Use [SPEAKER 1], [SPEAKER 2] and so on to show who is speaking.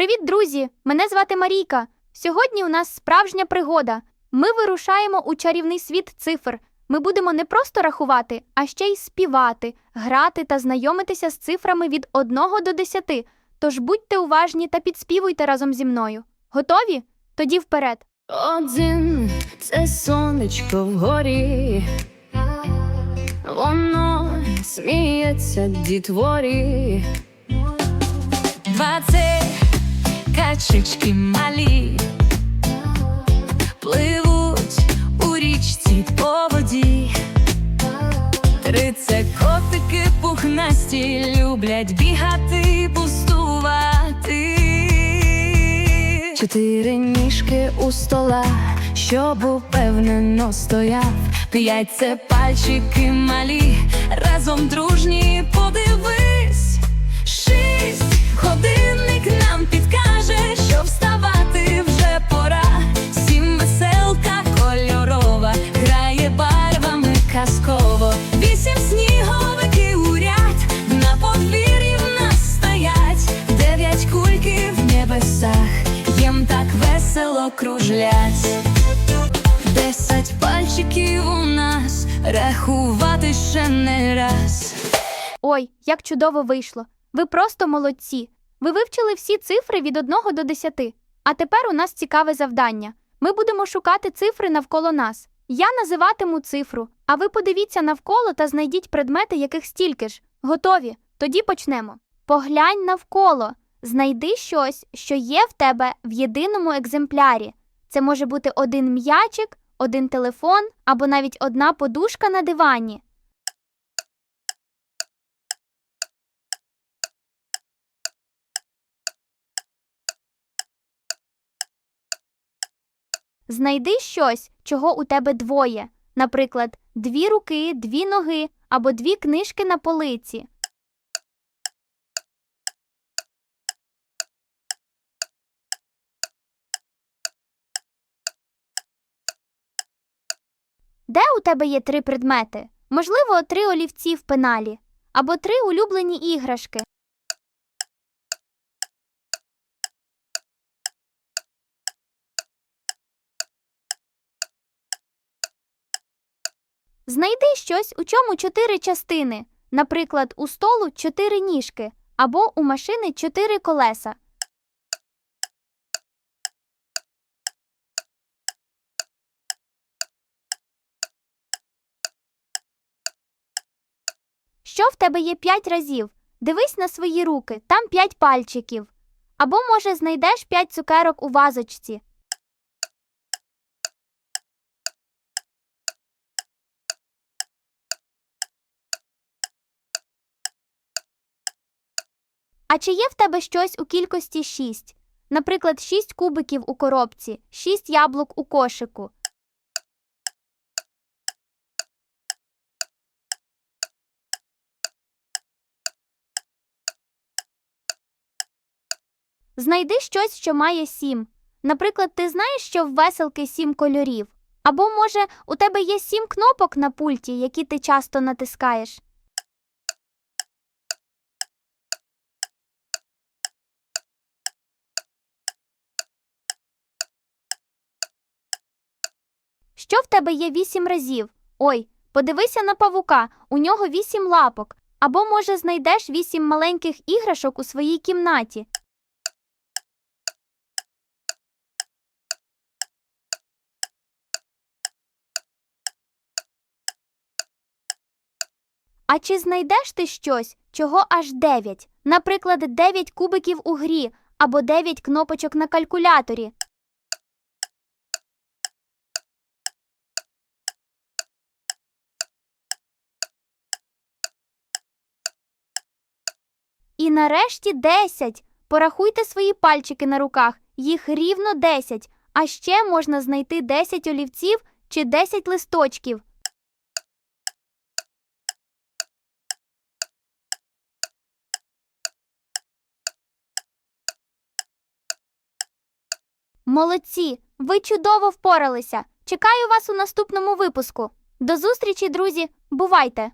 [SPEAKER 1] Привіт, друзі! Мене звати Марійка. Сьогодні у нас справжня пригода. Ми вирушаємо у чарівний світ цифр. Ми будемо не просто рахувати, а ще й співати, грати та знайомитися з цифрами від 1 до 10. Тож будьте уважні та підспівуйте разом зі мною. Готові? Тоді вперед.
[SPEAKER 2] Один це сонечко вгорі, воно сміється дітворі. Качечки малі, пливуть у річці по воді. Три це котики пухнасті, люблять бігати, пустувати. Чотири ніжки у стола, щоб упевнено стояв. П'ять це пальчики малі, разом дружні Дев'ять в небесах, їм так весело кружлять. Десять пальчиків у нас, рахувати ще не раз.
[SPEAKER 1] Ой, як чудово вийшло! Ви просто молодці! Ви вивчили всі цифри від 1 до 10. А тепер у нас цікаве завдання. Ми будемо шукати цифри навколо нас. Я називатиму цифру, а ви подивіться навколо та знайдіть предмети, яких стільки ж. Готові? Тоді почнемо. Поглянь навколо. Знайди щось, що є в тебе в єдиному екземплярі. Це може бути один м'ячик, один телефон або навіть одна подушка на дивані. Знайди щось, чого у тебе двоє. Наприклад, дві руки, дві ноги або дві книжки на полиці. Де у тебе є три предмети? Можливо, три олівці в пеналі або три улюблені іграшки. Знайди щось, у чому чотири частини, наприклад, у столу чотири ніжки або у машини чотири колеса. Що в тебе є п'ять разів? Дивись на свої руки, там п'ять пальчиків. Або, може, знайдеш п'ять цукерок у вазочці. А чи є в тебе щось у кількості шість? Наприклад, шість кубиків у коробці, шість яблук у кошику. Знайди щось, що має сім. Наприклад, ти знаєш, що в веселки сім кольорів. Або, може, у тебе є сім кнопок на пульті, які ти часто натискаєш. Що в тебе є вісім разів? Ой, подивися на павука, у нього вісім лапок. Або, може, знайдеш вісім маленьких іграшок у своїй кімнаті. А чи знайдеш ти щось, чого аж дев'ять? Наприклад, дев'ять кубиків у грі або дев'ять кнопочок на калькуляторі. І нарешті 10. Порахуйте свої пальчики на руках, їх рівно 10. А ще можна знайти 10 олівців чи 10 листочків. Молодці! Ви чудово впоралися. Чекаю вас у наступному випуску. До зустрічі, друзі! Бувайте!